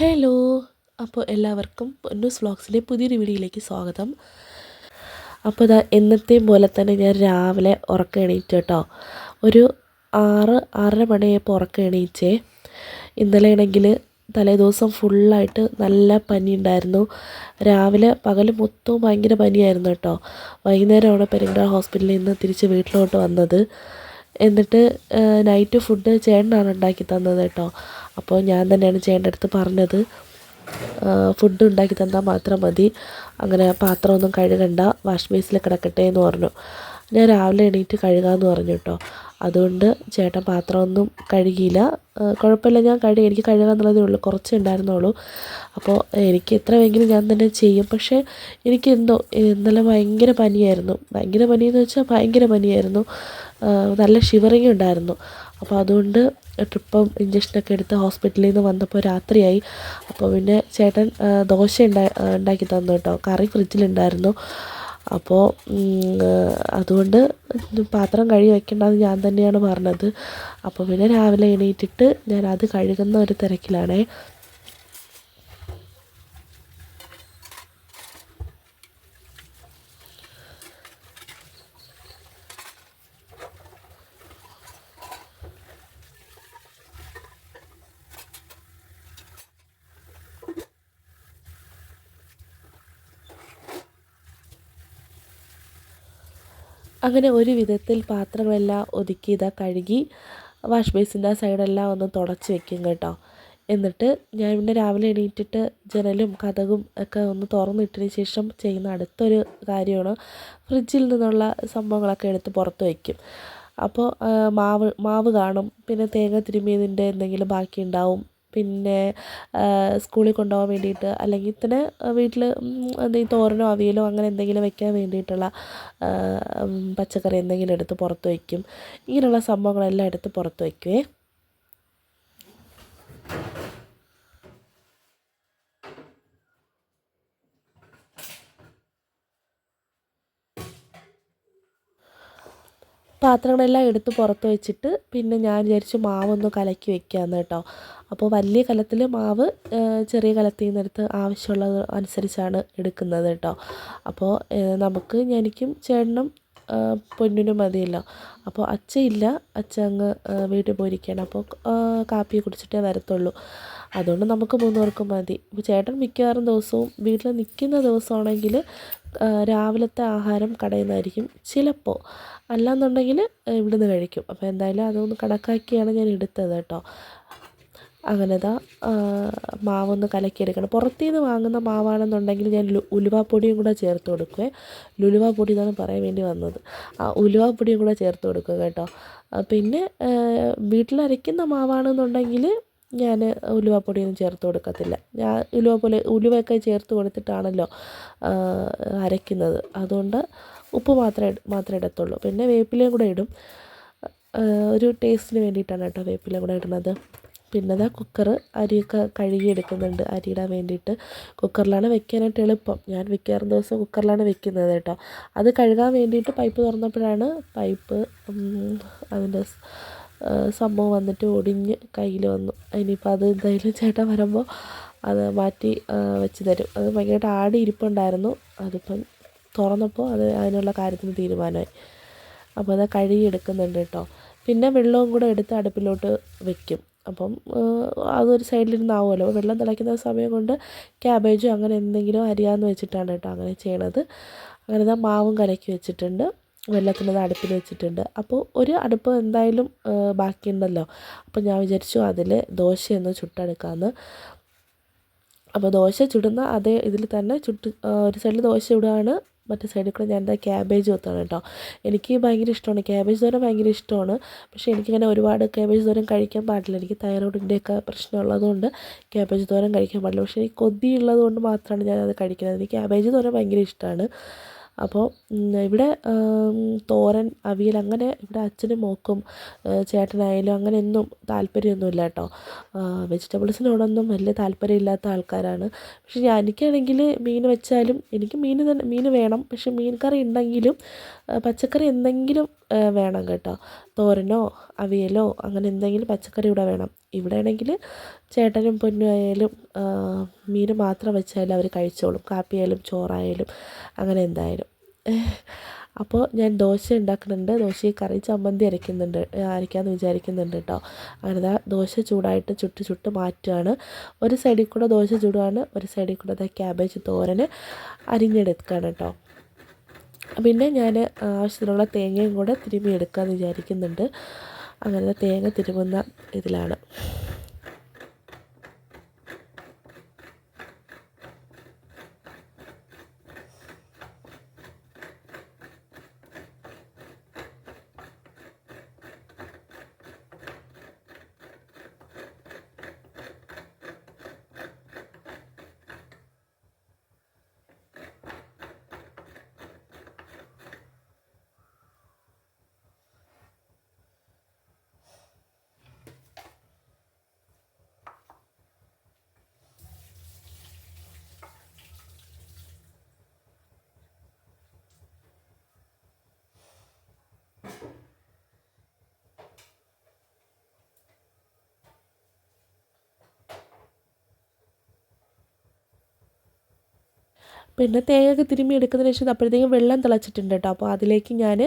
Hello അപ്പോൾ എല്ലാവർക്കും പൊന്നൂസ് വ്ളോഗ്സിന്റെ പുതിയൊരു വീഡിയോയിലേക്ക് സ്വാഗതം. അപ്പോൾ ഇതാ എന്നത്തെയും പോലെ തന്നെ ഞാൻ രാവിലെ ഉറക്കം എണീറ്റ് കേട്ടോ. ഒരു ആറ് ആറര മണിയായപ്പോൾ ഉറക്കം എണീച്ചേ ഇന്നലെ ആണെങ്കിൽ തലേദിവസം ഫുള്ളായിട്ട് നല്ല പനി ഉണ്ടായിരുന്നു രാവിലെ പകൽ മൊത്തവും ഭയങ്കര പനിയായിരുന്നു കേട്ടോ. വൈകുന്നേരമാണ് പെരിങ്ങര ഹോസ്പിറ്റലിൽ നിന്ന് തിരിച്ച് വീട്ടിലോട്ട് വന്നത്. എന്നിട്ട് നൈറ്റ് ഫുഡ് ചേട്ടനാണ് ഉണ്ടാക്കി തന്നത് കേട്ടോ. അപ്പോൾ ഞാൻ തന്നെയാണ് ചേട്ടന്റെ അടുത്ത് പറഞ്ഞത് ഫുഡ് ഉണ്ടാക്കി തന്നാൽ മാത്രം മതി. അങ്ങനെ പാത്രമൊന്നും കഴുകണ്ട വാഷ് ബേസിൽ കിടക്കട്ടെ എന്ന് പറഞ്ഞു. ഞാൻ രാവിലെ എണീറ്റ് കഴുകാമെന്ന് പറഞ്ഞു കേട്ടോ. അതുകൊണ്ട് ചേട്ടൻ പാത്രമൊന്നും കഴുകിയില്ല. കുഴപ്പമില്ല ഞാൻ കഴുകി എനിക്ക് കഴുകാന്നുള്ളതേ ഉള്ളൂ. കുറച്ചേ ഉണ്ടായിരുന്നുള്ളൂ. അപ്പോൾ എനിക്ക് എത്ര വേണമെങ്കിലും ഞാൻ തന്നെ ചെയ്യും. പക്ഷേ എനിക്ക് എന്തോ ഇന്നലെ ഭയങ്കര പനിയായിരുന്നു. ഭയങ്കര പനിയെന്ന് വെച്ചാൽ ഭയങ്കര പനിയായിരുന്നു. നല്ല ഷിവറിങ് ഉണ്ടായിരുന്നു. അപ്പോൾ അതുകൊണ്ട് ട്രിപ്പും ഇഞ്ചക്ഷനൊക്കെ എടുത്ത് ഹോസ്പിറ്റലിൽ നിന്ന് വന്നപ്പോൾ രാത്രിയായി. അപ്പോൾ പിന്നെ ചേട്ടൻ ദോശ ഉണ്ടാക്കി തന്നു കേട്ടോ കറി ഫ്രിഡ്ജിലുണ്ടായിരുന്നു അപ്പോൾ അതുകൊണ്ട് പാത്രം കഴുകി വയ്ക്കേണ്ടത് ഞാൻ തന്നെയാണ് പറഞ്ഞത്. അപ്പോൾ പിന്നെ രാവിലെ എണീറ്റിട്ട് ഞാൻ അത് കഴുകുന്ന ഒരു തിരക്കിലാണേ. അങ്ങനെ ഒരു വിധത്തിൽ പാത്രങ്ങളെല്ലാം ഒതുക്കി ഇതാ കഴുകി വാഷ് ബേസിന്റെ ആ സൈഡെല്ലാം ഒന്ന് തുടച്ച് വെക്കും കേട്ടോ. എന്നിട്ട് ഞാൻ പിന്നെ രാവിലെ എണീറ്റിട്ട് ജനലും കഥകും ഒക്കെ ഒന്ന് തുറന്നിട്ടതിന് ശേഷം ചെയ്യുന്ന അടുത്തൊരു കാര്യമാണ്. ഫ്രിഡ്ജിൽ നിന്നുള്ള സംഭവങ്ങളൊക്കെ എടുത്ത് പുറത്ത് വയ്ക്കും അപ്പോൾ മാവ് മാവ് കാണും. പിന്നെ തേങ്ങ തിരുമ്മിയതിന്റെ എന്തെങ്കിലും ബാക്കി ഉണ്ടാവും പിന്നെ സ്കൂളിൽ കൊണ്ടുപോകാൻ വേണ്ടിയിട്ട് അല്ലെങ്കിൽ തന്നെ വീട്ടിൽ എന്തെങ്കിലും തോരനോ അവിയലോ അങ്ങനെ എന്തെങ്കിലും വെക്കാൻ വേണ്ടിയിട്ടുള്ള പച്ചക്കറി എന്തെങ്കിലും എടുത്ത് പുറത്ത് വയ്ക്കും. ഇങ്ങനെയുള്ള സംഭവങ്ങളെല്ലാം എടുത്ത് പുറത്ത് വയ്ക്കുവേ. പാത്രങ്ങളെല്ലാം എടുത്ത് പുറത്ത് വെച്ചിട്ട് പിന്നെ ഞാൻ വിചാരിച്ചു മാവൊന്ന് കലക്കി വെക്കാമെന്ന് കേട്ടോ. അപ്പോൾ വലിയ കലത്തിൽ മാവ് ചെറിയ കലത്തിൽ നിന്ന് എടുത്ത് ആവശ്യമുള്ളത് അനുസരിച്ചാണ് എടുക്കുന്നത് കേട്ടോ. അപ്പോൾ നമുക്ക് എനിക്കും ചേട്ടനും പൊന്നിനും മതിയല്ലോ. അപ്പോൾ അച്ഛയില്ല. അച്ഛ അങ്ങ് വീട്ടിൽ പോയിരിക്കുകയാണ്. അപ്പോൾ കാപ്പി കുടിച്ചിട്ടേ വരത്തുള്ളൂ. അതുകൊണ്ട് നമുക്ക് മൂന്നുപേർക്കും മതി. ഇപ്പോൾ ചേട്ടൻ മിക്കവാറും ദിവസവും വീട്ടിൽ നിൽക്കുന്ന ദിവസമാണെങ്കിൽ രാവിലത്തെ ആഹാരം കടയിൽ നിന്നായിരിക്കും ചിലപ്പോൾ. അല്ലാന്നുണ്ടെങ്കിൽ ഇവിടുന്ന് കഴിക്കും. അപ്പോൾ എന്തായാലും അതൊന്ന് കണക്കാക്കിയാണ് ഞാൻ എടുത്തത് കേട്ടോ. അങ്ങനെ ദാ മാവൊന്ന് കലക്കിയെടുക്കണം. പുറത്തു നിന്ന് വാങ്ങുന്ന മാവാണെന്നുണ്ടെങ്കിൽ ഞാൻ ഉലുവാപ്പൊടിയും കൂടെ ചേർത്ത് കൊടുക്കുവേ. ലുലുവാപ്പൊടി എന്നാണ് പറയാൻ വേണ്ടി വന്നത്. ആ ഉലുവാപ്പൊടിയും കൂടെ ചേർത്ത് കൊടുക്കുക കേട്ടോ. പിന്നെ വീട്ടിലരയ്ക്കുന്ന മാവാണെന്നുണ്ടെങ്കിൽ ഞാൻ ഉലുവാപ്പൊടിയൊന്നും ചേർത്ത് കൊടുക്കത്തില്ല. ഞാൻ ഉലുവപ്പൊടി ഉലുവയൊക്കെ ചേർത്ത് കൊടുത്തിട്ടാണല്ലോ അരയ്ക്കുന്നത്. അതുകൊണ്ട് ഉപ്പ് മാത്രമേ മാത്രമേ ഇടത്തുള്ളൂ. പിന്നെ വേപ്പിലയും കൂടെ ഇടും. ഒരു ടേസ്റ്റിന് വേണ്ടിയിട്ടാണ് കേട്ടോ വേപ്പില കൂടെ ഇടുന്നത്. പിന്നെ അതാ കുക്കർ അരിയൊക്കെ കഴുകിയെടുക്കുന്നുണ്ട്. അരിയിടാൻ വേണ്ടിയിട്ട് കുക്കറിലാണ് വെക്കാനായിട്ട് എളുപ്പം. ഞാൻ മിക്കവാറും ദിവസം കുക്കറിലാണ് വെക്കുന്നത് കേട്ടോ. അത് കഴുകാൻ വേണ്ടിയിട്ട് പൈപ്പ് തുറന്നപ്പോഴാണ് പൈപ്പ് അതിന്റെ സംഭവം വന്നിട്ട് ഒടിഞ്ഞ് കയ്യിൽ വന്നു. ഇനിയിപ്പോൾ അത് എന്തായാലും ചേട്ടൻ വരുമ്പോൾ അത് മാറ്റി വെച്ച് തരും. അത് ഭയങ്കരമായിട്ട് ആടി ഇരിപ്പുണ്ടായിരുന്നു. അതിപ്പം തുറന്നപ്പോൾ അത് അതിനുള്ള കാര്യത്തിന് തീരുമാനമായി. അപ്പോൾ അത് കഴുകിയെടുക്കുന്നുണ്ട് കേട്ടോ. പിന്നെ വെള്ളവും കൂടെ എടുത്ത് അടുപ്പിലോട്ട് വെക്കും. അപ്പം അതൊരു സൈഡിലിരുന്നാവുമല്ലോ. അപ്പോൾ വെള്ളം തിളയ്ക്കുന്ന സമയം കൊണ്ട് ക്യാബേജോ അങ്ങനെ എന്തെങ്കിലും അരിയാന്ന് വെച്ചിട്ടാണ് കേട്ടോ അങ്ങനെ ചെയ്യണത്. അങ്ങനെ മാവും കലക്കി വെച്ചിട്ടുണ്ട്. വെള്ളത്തിനത് അടുപ്പിൽ വെച്ചിട്ടുണ്ട്. അപ്പോൾ ഒരു അടുപ്പ് എന്തായാലും ബാക്കിയുണ്ടല്ലോ. അപ്പോൾ ഞാൻ വിചാരിച്ചു അതിൽ ദോശയൊന്ന് ചുട്ടെടുക്കാമെന്ന് അപ്പോൾ ദോശ ചുടുന്ന അതേ ഇതിൽ തന്നെ ചുട്ട് ഒരു സൈഡിൽ ദോശ ചുടുകയാണ് മറ്റേ സൈഡിൽ കൂടെ ഞാൻ എന്താ ക്യാബേജ് കൊത്താണ് കേട്ടോ എനിക്ക് ഭയങ്കര ഇഷ്ടമാണ് ക്യാബേജ് തോരൻ ഭയങ്കര ഇഷ്ടമാണ് പക്ഷേ എനിക്കിങ്ങനെ ഒരുപാട് ക്യാബേജ് തോരൻ കഴിക്കാൻ പാടില്ല. എനിക്ക് തൈറോയിഡിന്റെയൊക്കെ പ്രശ്നമുള്ളതുകൊണ്ട് ക്യാബേജ് തോരൻ കഴിക്കാൻ പാടില്ല. പക്ഷേ എനിക്ക് കൊതിയുള്ളത് കൊണ്ട് മാത്രമാണ് ഞാനത് കഴിക്കുന്നത്. എനിക്ക് ക്യാബേജ് തോരൻ ഭയങ്കര ഇഷ്ടമാണ് അപ്പോൾ ഇവിടെ തോരൻ അവിയൽ അങ്ങനെ ഇവിടെ അച്ഛനും മോൾക്കും ചേട്ടനായാലും അങ്ങനെ ഒന്നും താല്പര്യമൊന്നുമില്ല കേട്ടോ. വെജിറ്റബിൾസിനോടൊന്നും വലിയ താല്പര്യമില്ലാത്ത ആൾക്കാരാണ്. പക്ഷേ ഞാൻ എനിക്കാണെങ്കിൽ മീൻ വെച്ചാലും എനിക്ക് മീൻ തന്നെ മീൻ വേണം. പക്ഷെ മീൻ കറി ഉണ്ടെങ്കിലും പച്ചക്കറി എന്തെങ്കിലും വേണം കേട്ടോ. തോരനോ അവിയലോ അങ്ങനെ എന്തെങ്കിലും പച്ചക്കറി ഇവിടെ വേണം. ഇവിടെ ആണെങ്കിൽ ചേട്ടനും പൊന്നും ആയാലും മീൻ മാത്രം വെച്ചാലും അവർ കഴിച്ചോളും. കാപ്പിയായാലും ചോറായാലും അങ്ങനെ എന്തായാലും. അപ്പോൾ ഞാൻ ദോശ ഉണ്ടാക്കുന്നുണ്ട്. ദോശയും കറി ചമ്മന്തി അരയ്ക്കുന്നുണ്ട്. അരയ്ക്കാമെന്ന് വിചാരിക്കുന്നുണ്ട് കേട്ടോ. അങ്ങനെ ദോശ ചൂടായിട്ട് ചുട്ട് ചുട്ട് മാറ്റുകയാണ് ഒരു സൈഡിൽ കൂടെ ദോശ ചൂടുകയാണ് ഒരു സൈഡിൽ കൂടെ ക്യാബേജ് തോരന് അരിഞ്ഞെടുക്കുകയാണ് കേട്ടോ. പിന്നെ ഞാൻ ആവശ്യത്തിനുള്ള തേങ്ങയും കൂടെ തിരുമ്മി എടുക്കാമെന്ന് വിചാരിക്കുന്നുണ്ട്. അങ്ങനെ തേങ്ങ തിരുമ്മുന്ന ഇതിലാണ്. പിന്നെ തേങ്ങയൊക്കെ തിരുമ്മി എടുക്കുന്നതിന് ശേഷം അപ്പോഴത്തേക്കും വെള്ളം തിളച്ചിട്ടുണ്ട് കേട്ടോ. അപ്പോൾ അതിലേക്ക് ഞാൻ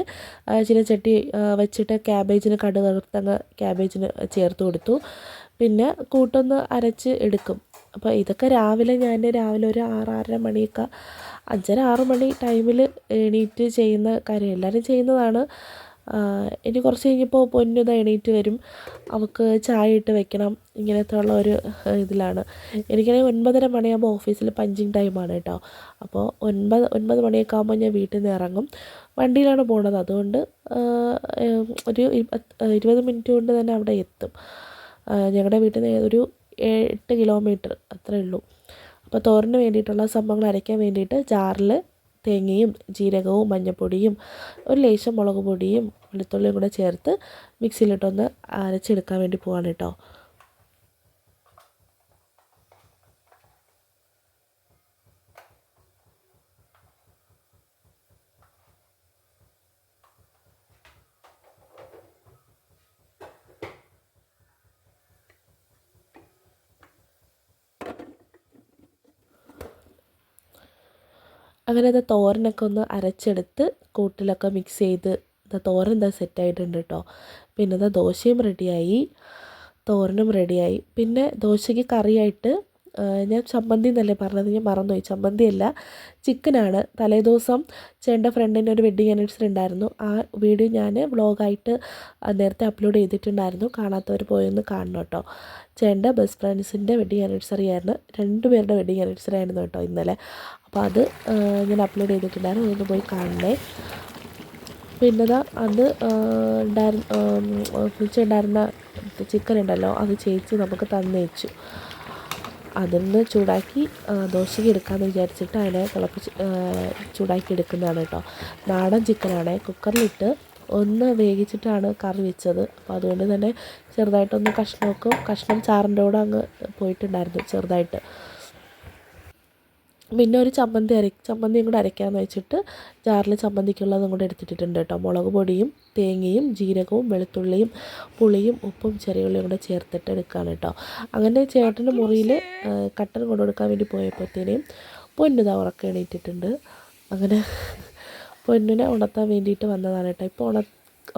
ചില ചട്ടി വെച്ചിട്ട് ക്യാബേജിന് കടുക് വറുത്തങ്ങ് ക്യാബേജിന് ചേർത്ത് കൊടുത്തു. പിന്നെ കൂട്ടൊന്ന് അരച്ച് എടുക്കും. അപ്പോൾ ഇതൊക്കെ രാവിലെ ഞാൻ രാവിലെ ഒരു ആറ് ആറര മണിയൊക്കെ അഞ്ചര ആറ് മണി ടൈമിൽ എണീറ്റ് ചെയ്യുന്ന കാര്യം. എല്ലാവരും ചെയ്യുന്നതാണ്. ഇനി കുറച്ച് കഴിഞ്ഞപ്പോൾ പൊന്നുത എണീറ്റ് വരും. അവൾക്ക് ചായ ഇട്ട് വെക്കണം. ഇങ്ങനത്തെ ഉള്ള ഒരു ഇതിലാണ്. എനിക്കാണെങ്കിൽ ഒൻപതര മണിയാകുമ്പോൾ ഓഫീസിൽ പഞ്ചിങ് ടൈമാണ് കേട്ടോ. അപ്പോൾ ഒൻപത് ഒൻപത് മണിയൊക്കെ ആകുമ്പോൾ ഞാൻ വീട്ടിൽ നിന്ന് ഇറങ്ങും. വണ്ടിയിലാണ് പോണത്. അതുകൊണ്ട് ഒരു ഇരുപത് മിനിറ്റ് കൊണ്ട് തന്നെ അവിടെ എത്തും. ഞങ്ങളുടെ വീട്ടിൽ നിന്ന് ഒരു എട്ട് കിലോമീറ്റർ അത്രേ ഉള്ളൂ. അപ്പോൾ തോരന് വേണ്ടിയിട്ടുള്ള സംഭവങ്ങൾ അരയ്ക്കാൻ വേണ്ടിയിട്ട് ജാറിൽ തേങ്ങയും ജീരകവും മഞ്ഞൾപ്പൊടിയും ഒരു ലേശം മുളക് പൊടിയും വെളുത്തുള്ളിയും കൂടെ ചേർത്ത് മിക്സിയിലിട്ടൊന്ന് അരച്ചെടുക്കാൻ വേണ്ടി പോവാണ് കേട്ടോ. അങ്ങനെ അത് തോരനൊക്കെ ഒന്ന് അരച്ചെടുത്ത് കൂട്ടിലൊക്കെ മിക്സ് ചെയ്ത് ഇത് തോരൻ എന്താ സെറ്റായിട്ടുണ്ട് കേട്ടോ പിന്നെ ഇതാ ദോശയും റെഡിയായി തോരനും റെഡിയായി പിന്നെ ദോശയ്ക്ക് കറിയായിട്ട് ഞാൻ ചമ്മന്തി എന്നല്ലേ പറഞ്ഞത് ഞാൻ മറന്നുപോയി ചമ്മന്തിയല്ല ചിക്കനാണ് തലേദിവസം ചേട്ടന്റെ ഫ്രണ്ടിന്റെ ഒരു വെഡ്ഡിങ് ആനിവേഴ്സറി ഉണ്ടായിരുന്നു ആ വീഡിയോ ഞാൻ വ്ളോഗായിട്ട് നേരത്തെ അപ്ലോഡ് ചെയ്തിട്ടുണ്ടായിരുന്നു കാണാത്തവർ പോയൊന്ന് കാണണം കേട്ടോ ചേട്ടന്റെ ബെസ്റ്റ് ഫ്രണ്ട്സിന്റെ വെഡ്ഡിങ് ആനിവേഴ്സറി ആയിരുന്നു രണ്ടുപേരുടെ വെഡ്ഡിങ് ആനിവേഴ്സറി ആയിരുന്നു കേട്ടോ ഇന്നലെ അപ്പോൾ അത് ഞാൻ അപ്ലോഡ് ചെയ്തിട്ടുണ്ടായിരുന്നു ഒന്ന് പോയി കാണണേ പിന്നെ അത് ഉണ്ടായിരുന്ന ചിക്കൻ ഉണ്ടല്ലോ അത് ചേച്ചി നമുക്ക് തന്നേച്ചു അതൊന്ന് ചൂടാക്കി ദോശയ്ക്ക് എടുക്കാമെന്ന് വിചാരിച്ചിട്ട് അതിനെ തിളപ്പിച്ച് ചൂടാക്കി എടുക്കുന്നതാണ് കേട്ടോ. നാടൻ ചിക്കനാണ്. കുക്കറിലിട്ട് ഒന്ന് വേവിച്ചിട്ടാണ് കറി വെച്ചത്. അപ്പോൾ അതുകൊണ്ട് തന്നെ ചെറുതായിട്ടൊന്ന് കഷ്ണമൊക്കെ. കഷ്ണം ചാറിന്റെ കൂടെ അങ്ങ് പോയിട്ടുണ്ടായിരുന്നു ചെറുതായിട്ട്. പിന്നെ ഒരു ചമ്മന്തി അര ചമ്മന്തിയും കൂടെ അരയ്ക്കാമെന്ന് വെച്ചിട്ട് ജാറിൽ ചമ്മന്തിക്കുള്ളതും കൂടെ എടുത്തിട്ടിട്ടുണ്ട് കേട്ടോ. മുളക് പൊടിയും തേങ്ങയും ജീരകവും വെളുത്തുള്ളിയും പുളിയും ഉപ്പും ചെറിയുള്ളിയും കൂടെ ചേർത്തിട്ട് എടുക്കുകയാണ് കേട്ടോ. അങ്ങനെ ചേട്ടന്റെ മുറിയിൽ കട്ടൻ കൊണ്ടു കൊടുക്കാൻ വേണ്ടി പോയപ്പോഴത്തേനും പൊന്നു ദാ ഉറക്കം എണീറ്റിട്ടുണ്ട്. അങ്ങനെ പൊന്നിനെ ഉണർത്താൻ വേണ്ടിയിട്ട് വന്നതാണ് കേട്ടോ. ഇപ്പോൾ ഉണ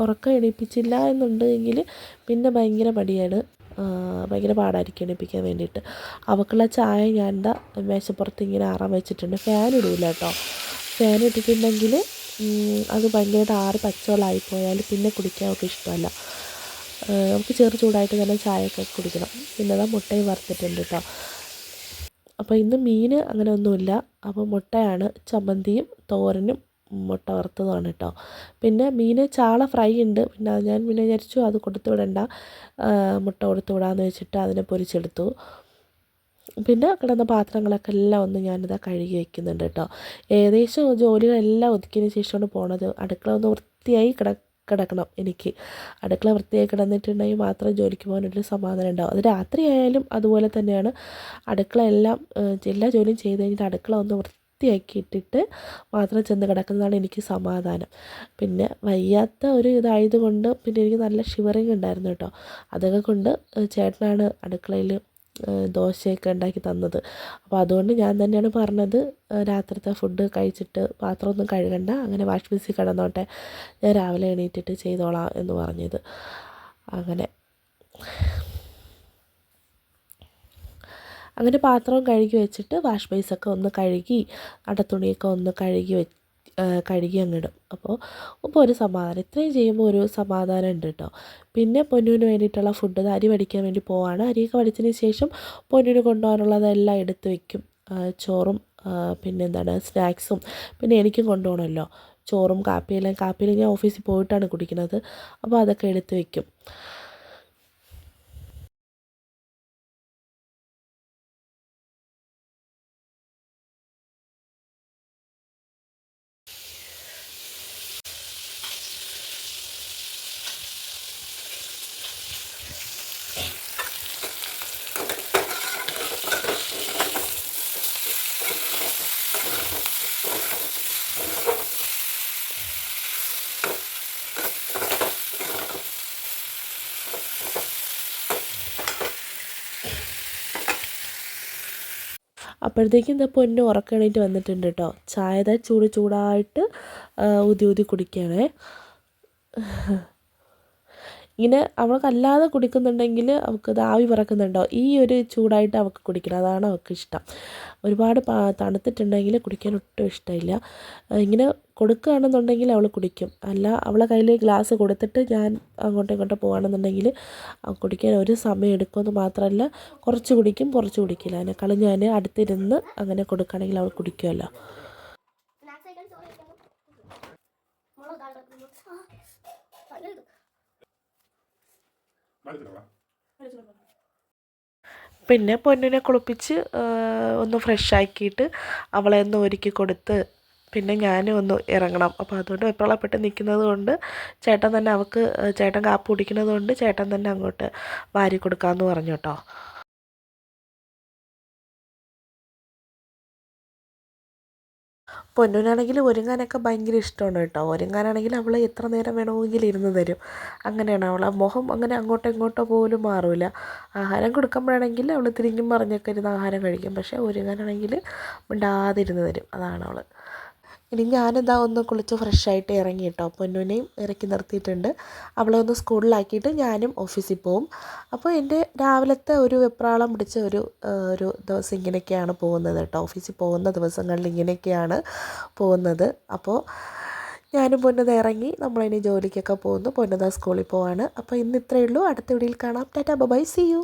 ഉറക്കം എണീപ്പിച്ചില്ല എന്നുണ്ടെങ്കിൽ പിന്നെ ഭയങ്കര മടിയാണ്. ഭയങ്കര പാടായിരിക്കും എണീപ്പിക്കാൻ വേണ്ടിയിട്ട്. അവൾക്കുള്ള ചായ ഞാൻ എന്താ മേശപ്പുറത്ത് ഇങ്ങനെ ആറാൻ വെച്ചിട്ടുണ്ട്. ഫാൻ ഇടൂല കേട്ടോ ഫാൻ ഇട്ടിട്ടുണ്ടെങ്കിൽ അത് ഭയങ്കരമായിട്ട് ആറ് പച്ചവെള്ളമായി പോയാൽ പിന്നെ കുടിക്കാൻ അവൾക്ക് ഇഷ്ടമല്ല. നമുക്ക് ചെറു ചൂടായിട്ട് തന്നെ ചായയൊക്കെ കുടിക്കണം. പിന്നെ അതാ മുട്ടയും വറുത്തിട്ടുണ്ട് കേട്ടോ അപ്പോൾ ഇന്ന് മീൻ അങ്ങനെ ഒന്നുമില്ല. അപ്പോൾ മുട്ടയാണ് ചമ്മന്തിയും തോരനും മുട്ട വറുത്തതാണ് കേട്ടോ. പിന്നെ മീൻ ചാള ഫ്രൈ ഉണ്ട്. പിന്നെ ഞാൻ പിന്നെ വിചാരിച്ചു അത് കൊടുത്തു വിടണ്ട. മുട്ട കൊടുത്തു വിടാമെന്ന് വെച്ചിട്ട് അതിനെ പൊരിച്ചെടുത്തു. പിന്നെ കിടന്ന പാത്രങ്ങളൊക്കെ എല്ലാം ഒന്ന് ഞാനിതാ കഴുകി വയ്ക്കുന്നുണ്ട് കേട്ടോ. ഏകദേശം ജോലികളെല്ലാം ഒതുക്കിയതിന് ശേഷമാണ് പോണത്. അടുക്കള ഒന്ന് വൃത്തിയായി കിട കിടക്കണം എനിക്ക്. അടുക്കള വൃത്തിയായി കിടന്നിട്ടുണ്ടെങ്കിൽ മാത്രം ജോലിക്ക് പോകാനൊരു സമാധാനം ഉണ്ടാവും. അത് രാത്രി ആയാലും അതുപോലെ തന്നെയാണ്. അടുക്കള എല്ലാം എല്ലാ ജോലിയും ചെയ്ത് കഴിഞ്ഞിട്ട് അടുക്കള ഒന്ന് വൃത്തി വൃത്തിയാക്കി ഇട്ടിട്ട് മാത്രം ചെന്ന് കിടക്കുന്നതാണ് എനിക്ക് സമാധാനം. പിന്നെ വയ്യാത്ത ഒരു ഇതായതുകൊണ്ട് പിന്നെ എനിക്ക് നല്ല ഷിവറിങ് ഉണ്ടായിരുന്നു കേട്ടോ. അതൊക്കെ കൊണ്ട് ചേട്ടനാണ് അടുക്കളയിൽ ദോശയൊക്കെ ഉണ്ടാക്കി തന്നത്. അപ്പോൾ അതുകൊണ്ട് ഞാൻ തന്നെയാണ് പറഞ്ഞത് രാത്രിത്തെ ഫുഡ് കഴിച്ചിട്ട് പാത്രമൊന്നും കഴുകണ്ട അങ്ങനെ വാഷ് ബേസിൽ കിടന്നോട്ടെ. ഞാൻ രാവിലെ എണീറ്റിട്ട് ചെയ്തോളാം എന്ന് പറഞ്ഞത്. അങ്ങനെ. അങ്ങനെ പാത്രവും കഴുകി വെച്ചിട്ട് വാഷ് ബേസൊക്കെ ഒന്ന് കഴുകി അടത്തുണിയൊക്കെ ഒന്ന് കഴുകി വെ കഴുകി അങ്ങിടും. അപ്പോൾ ഇപ്പോൾ ഒരു സമാധാനം ഇത്രയും ചെയ്യുമ്പോൾ ഒരു സമാധാനം ഉണ്ട് കേട്ടോ പിന്നെ പൊന്നുവിന് വേണ്ടിയിട്ടുള്ള ഫുഡ് അരി വടിക്കാൻ വേണ്ടി പോവാണ്. അരിയൊക്കെ വടിച്ചതിന് ശേഷം പൊന്നുവിന് കൊണ്ടുപോകാനുള്ളതെല്ലാം എടുത്ത് വെക്കും. ചോറും പിന്നെ എന്താണ് സ്നാക്സും പിന്നെ എനിക്കും കൊണ്ടുപോകണമല്ലോ. ചോറും കാപ്പിയെല്ലാം കാപ്പിയിൽ ഞാൻ ഓഫീസിൽ പോയിട്ടാണ് കുടിക്കുന്നത്. അപ്പോൾ അതൊക്കെ എടുത്ത് വെക്കും. അപ്പോഴത്തേക്കും ഇതാ പൊന്നു ഉറക്കം വന്നിട്ടുണ്ട് കേട്ടോ ചായ ചൂട് ചൂടായിട്ട് ഊതി ഊതി കുടിക്കുകയാണേ ഇങ്ങനെ അവൾക്കല്ലാതെ കുടിക്കുന്നുണ്ടെങ്കിൽ അവൾക്ക് ആവി പറക്കുന്നുണ്ടോ ഈ ഒരു ചൂടായിട്ട് അവൾക്ക് കുടിക്കണം. അതാണ് അവൾക്ക് ഇഷ്ടം. ഒരുപാട് തണുത്തിട്ടുണ്ടെങ്കിൽ കുടിക്കാൻ ഒട്ടും ഇഷ്ടമില്ല. ഇങ്ങനെ കൊടുക്കുകയാണെന്നുണ്ടെങ്കിൽ അവൾ കുടിക്കും. അല്ല അവളെ കയ്യിൽ ഗ്ലാസ് കൊടുത്തിട്ട് ഞാൻ അങ്ങോട്ടും ഇങ്ങോട്ടും പോകുകയാണെന്നുണ്ടെങ്കിൽ കുടിക്കാൻ ഒരു സമയം എടുക്കുമെന്ന് മാത്രമല്ല കുറച്ച് കുടിക്കും കുറച്ച് കുടിക്കില്ല. അതിനേക്കാളും ഞാൻ അടുത്തിരുന്ന് അങ്ങനെ കൊടുക്കുകയാണെങ്കിൽ അവൾ കുടിക്കുമല്ലോ. പിന്നെ പൊന്നിനെ കുളിപ്പിച്ച് ഒന്ന് ഫ്രഷ് ആക്കിയിട്ട് അവളെ ഒന്ന് ഒരുക്കി കൊടുത്ത് പിന്നെ ഞാനും ഒന്ന് ഇറങ്ങണം. അപ്പോൾ അതുകൊണ്ട് വെപ്രാളപ്പെട്ട് നിൽക്കുന്നത് കൊണ്ട് ചേട്ടൻ തന്നെ അവൾക്ക് ചേട്ടൻ കാപ്പ് കുടിക്കുന്നത് കൊണ്ട് ചേട്ടൻ തന്നെ അങ്ങോട്ട് വാരി കൊടുക്കാമെന്ന് പറഞ്ഞു കേട്ടോ. പൊന്നുവിനാണെങ്കിൽ ഒരുങ്ങാനൊക്കെ ഭയങ്കര ഇഷ്ടമാണ് കേട്ടോ. ഒരുങ്ങാനാണെങ്കിൽ അവൾ എത്ര നേരം വേണമെങ്കിലും ഇരുന്ന് തരും. അങ്ങനെയാണ് അവൾ മുഖം അങ്ങനെ അങ്ങോട്ടോ ഇങ്ങോട്ടോ പോലും മാറില്ല ആഹാരം കൊടുക്കുമ്പോഴാണെങ്കിൽ അവൾ തിരിഞ്ഞും മറിഞ്ഞൊക്കെ ഇരുന്ന് ആഹാരം കഴിക്കും. പക്ഷേ ഒരുങ്ങാനാണെങ്കിൽ മിണ്ടാതിരുന്ന് തരും. അതാണ് അവൾ ഇനി ഞാനിതാ ഒന്ന് കുളിച്ച് ഫ്രഷായിട്ട് ഇറങ്ങി കേട്ടോ പൊന്നുവിനെയും ഇറക്കി നിർത്തിയിട്ടുണ്ട്. അവളെ ഒന്ന് സ്കൂളിലാക്കിയിട്ട് ഞാനും ഓഫീസിൽ പോവും. അപ്പോൾ എന്റെ രാവിലത്തെ ഒരു വെപ്രാളം പിടിച്ച ഒരു ഒരു ദിവസം ഇങ്ങനെയൊക്കെയാണ് പോകുന്നത് കേട്ടോ. ഓഫീസിൽ പോകുന്ന ദിവസങ്ങളിൽ ഇങ്ങനെയൊക്കെയാണ് പോകുന്നത്. അപ്പോൾ ഞാനും പൊന്നത ഇറങ്ങി നമ്മളിനി ജോലിക്കൊക്കെ പോകുന്നു. പൊന്നത സ്കൂളിൽ പോവാണ്. അപ്പോൾ ഇന്ന് ഇത്രയേ ഉള്ളൂ. അടുത്ത വീഡിയോയിൽ കാണാം. Tata bye C U